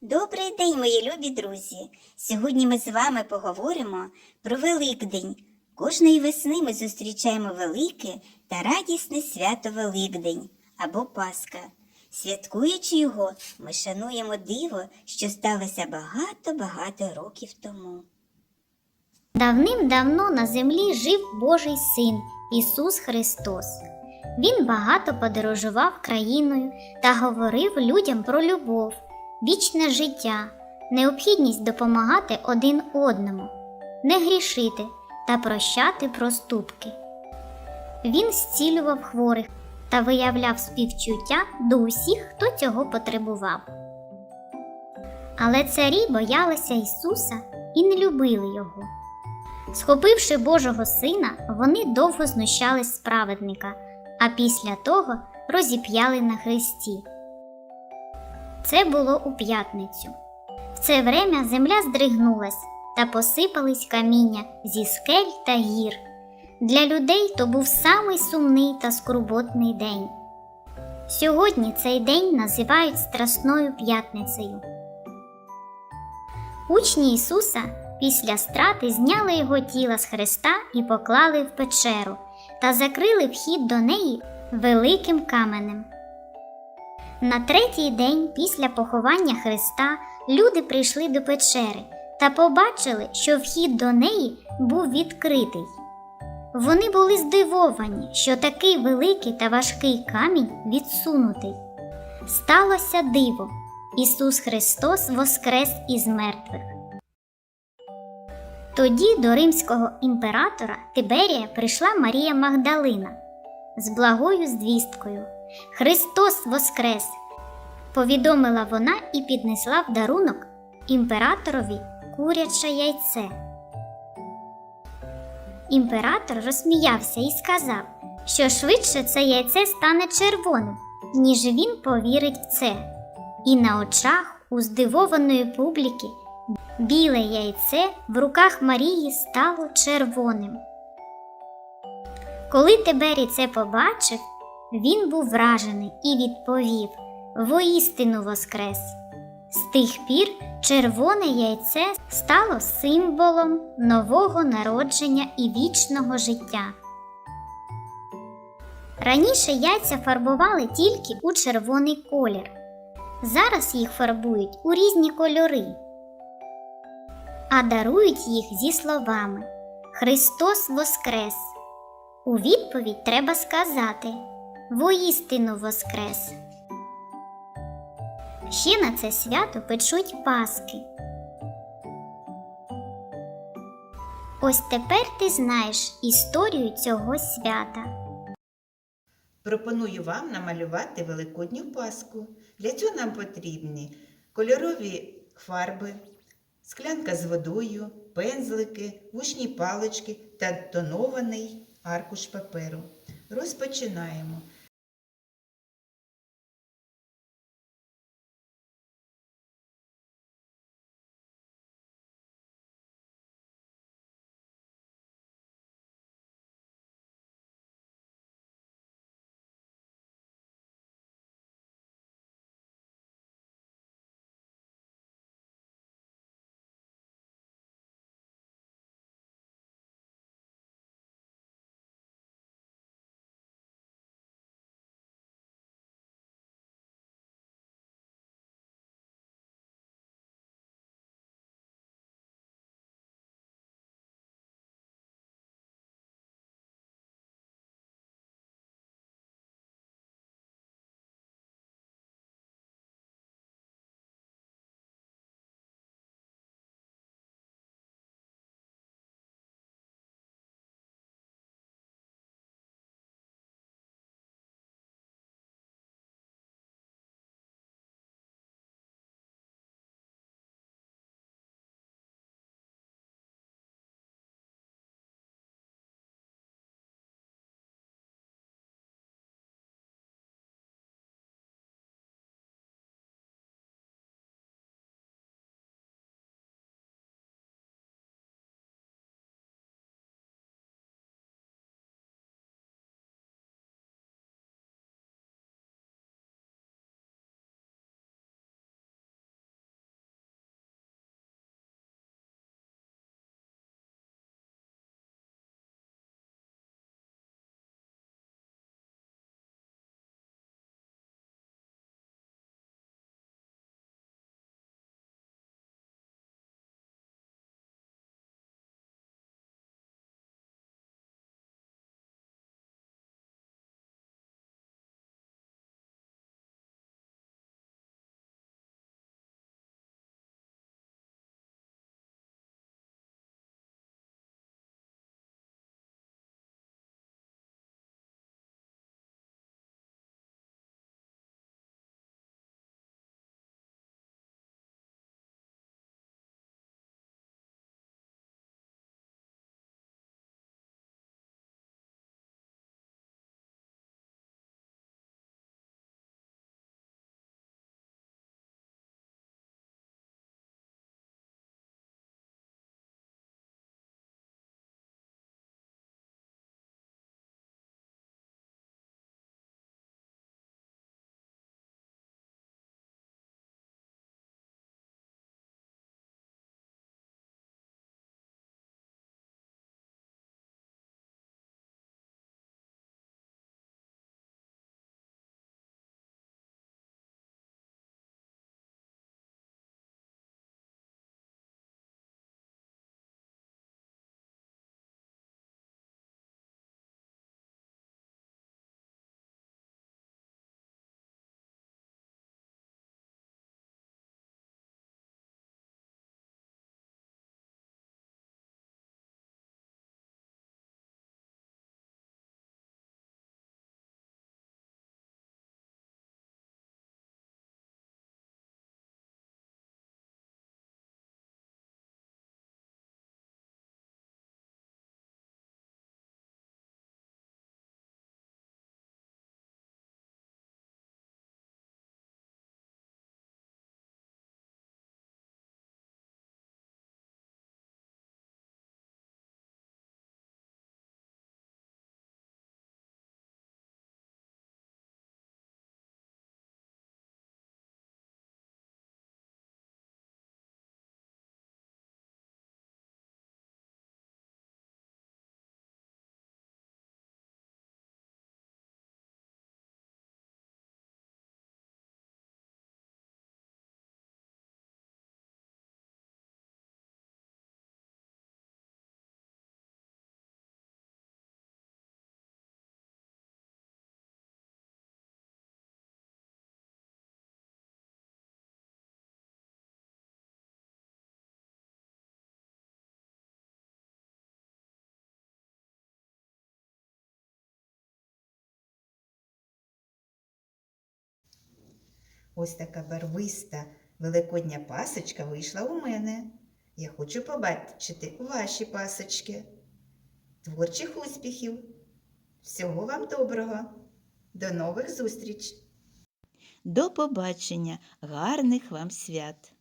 Добрий день, мої любі друзі! Сьогодні ми з вами поговоримо про Великдень. Кожної весни ми зустрічаємо велике та радісне свято Великдень або Пасха. Святкуючи його, ми шануємо диво, що сталося багато-багато років тому. Давним-давно на землі жив Божий син Ісус Христос. Він багато подорожував країною та говорив людям про любов, вічне життя, необхідність допомагати один одному, не грішити та прощати проступки. Він зцілював хворих та виявляв співчуття до усіх, хто цього потребував. Але царі боялися Ісуса і не любили його. Схопивши Божого сина, вони довго знущались з праведника, а після того розіп'яли на хресті. Це було у п'ятницю. В це время земля здригнулась та посипались каміння зі скель та гір. Для людей то був самий сумний та скорботний день. Сьогодні цей день називають Страсною п'ятницею. Учні Ісуса після страти зняли його тіло з хреста і поклали в печеру та закрили вхід до неї великим каменем. На третій день після поховання Христа люди прийшли до печери та побачили, що вхід до неї був відкритий. Вони були здивовані, що такий великий та важкий камінь відсунутий. Сталося диво. Ісус Христос воскрес із мертвих. Тоді до римського імператора Тиберія прийшла Марія Магдалина з благою звісткою. Христос Воскрес! Повідомила вона і піднесла в дарунок імператорові куряче яйце. Імператор розсміявся і сказав, що швидше це яйце стане червоним, ніж він повірить в це. І на очах у здивованої публіки біле яйце в руках Марії стало червоним. Коли Тиберій це побачив, він був вражений і відповів воістину воскрес. З тих пір червоне яйце стало символом нового народження і вічного життя. Раніше яйця фарбували тільки у червоний колір. Зараз їх фарбують у різні кольори, а дарують їх зі словами Христос Воскрес. У відповідь треба сказати Воістину Воскрес. Ще на це свято печуть паски. Ось тепер ти знаєш історію цього свята. Пропоную вам намалювати великодню паску. Для цього нам потрібні кольорові фарби, склянка з водою, пензлики, вушні палички та тонований аркуш паперу. Розпочинаємо. Ось така барвиста великодня пасочка вийшла у мене. Я хочу побачити ваші пасочки. Творчих успіхів! Всього вам доброго! До нових зустріч! До побачення, гарних вам свят!